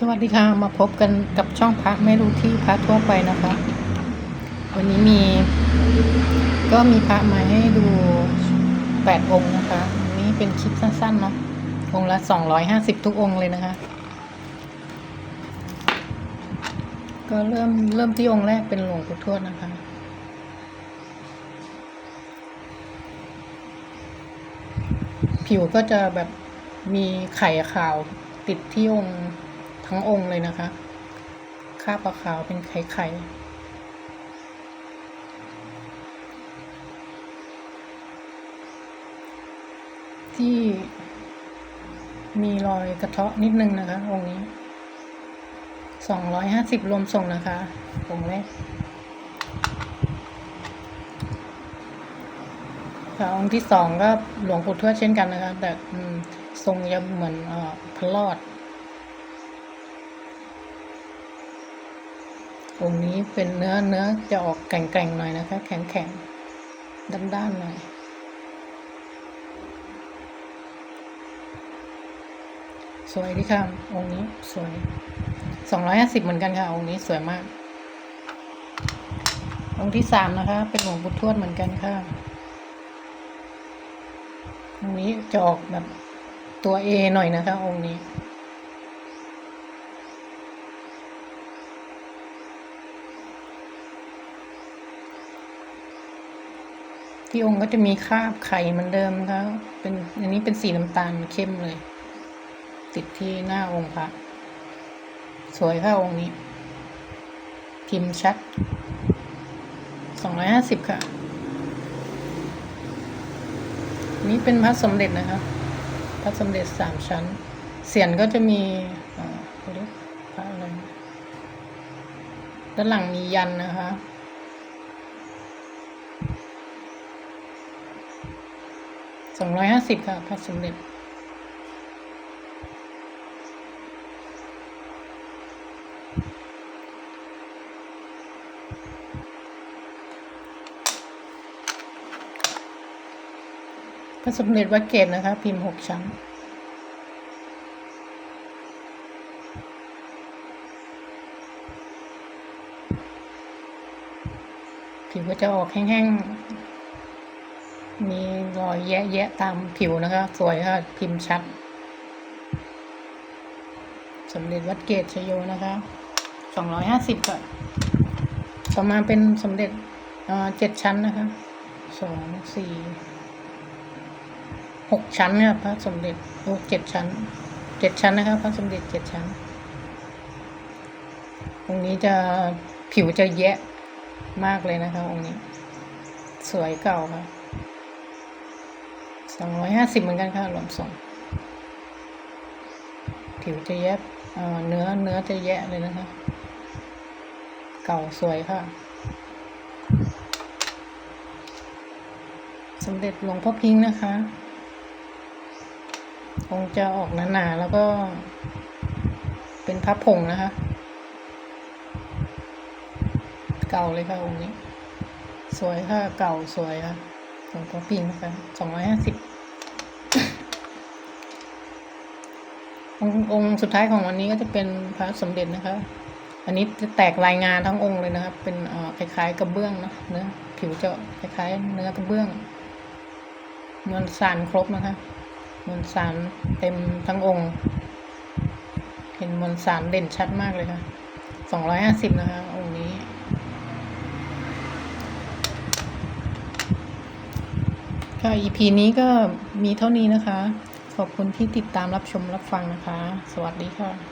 สวัสดีค่ะ มาพบกันกับช่องพระไม่รู้ที่พระทั่วไปนะคะ วันนี้มี ก็มีพระมาให้ดูแปดองค์นะคะนนี้เป็นคลิปสั้นๆเนาะองค์ละสองร้อยห้าสิบทุกองค์เลยนะคะ ก็เริ่มเริ่มที่องค์แรกเป็นหลวงปู่ทวดนะคะผิวก็จะแบบมีไข่ขาวติดที่องค์ ทั้งองค์เลยนะคะคาบขาวเป็นไข่ไข่ที่มีรอยกระเทาะนิดนึงนะคะองค์นี้สองร้อยห้าสิบรวมส่งนะคะองค์แรกค่ะองค์ที่สองก็หลวงปู่ทวดเช่นกันนะคะ แต่ทรงจะเหมือนอพระรอด องค์นี้เป็นเนื้อเนื้อจะออกแก่งๆหน่อยนะคะ แข็งๆด้านๆหน่อย สวยดีค่ะ องค์นี้สวยสองร้อยห้าสิบเหมือนกันค่ะ องค์นี้สวยมาก องค์ที่สามนะคะ เป็นหลวงปู่ทวดเหมือนกันค่ะ องค์นี้จะออกแบบตัวเอหน่อยนะคะ องค์นี้ ที่องค์ก็จะมีคราบไข่เหมือนเดิมนะคะเป็นอันนี้เป็นสีน้ำตาลเข้มเลย ติดที่หน้าองค์พระสวยค่ะองค์นี้ พิมพ์ชัดสองร้อยห้าสิบค่ะ นี่เป็นพระสมเด็จนะครับพระสมเด็จสามชั้น เสียนก็จะมีเอ่อพระอะไรด้านหลังมียันนะคะ สองร้อยห้าสิบค่ะพระสมเด็จพระสมเด็จวัดเกตนะคะ พิมพ์หกชั้นผิวก็จะออกแห้งๆ มีรอยแยะๆตามผิวนะคะ สวยค่ะ พิมพ์ชัดสมเด็จวัดเกตชโยนะคะสองร้อยห้าสิบค่ะต่อมาเป็นสมเด็จเจ็ดชั้นนะคะสองสี่หกชั้นเนี่ยพระสมเด็จโอ้เจ็ดชั้นเจ็ดชั้นนะครับพระสมเด็จเจ็ดชั้น ตรงนี้จะผิวจะแยะมากเลยนะคะองค์นี้ สวยเก่าค่ะ สองร้อยห้าสิบเหมือนกันค่ะรวมส่ง ผิวจะแยะเอ่อเนื้อเนื้อจะแยะเลยนะคะ เก่าสวยค่ะสมเด็จหลวงพ่อพิงค์นะคะองค์จะออกหนาๆแล้วก็เป็นพระผงนะคะ เก่าเลยค่ะองค์นี้ สวยค่ะ เก่าสวยค่ะ หลวงพ่อพิงค์นะคะสองร้อยห้าสิบองค์สุดท้ายของวันนี้ก็จะเป็นพระสมเด็จนะคะ อันนี้จะแตกรายงานทั้งองค์เลยนะครับ เป็นคล้ายๆกระเบื้องเนอะเนื้อผิวจะคล้ายๆเนื้อกระเบื้องมวลสารครบนะคะมวลสารเต็มทั้งองค์ เห็นมวลสารเด่นชัดมากเลยค่ะสองร้อยห้าสิบนะคะ องค์นี้ ค่ะ EP นี้ก็มีเท่านี้นะคะ ขอบคุณที่ติดตามรับชมรับฟังนะคะ สวัสดีค่ะ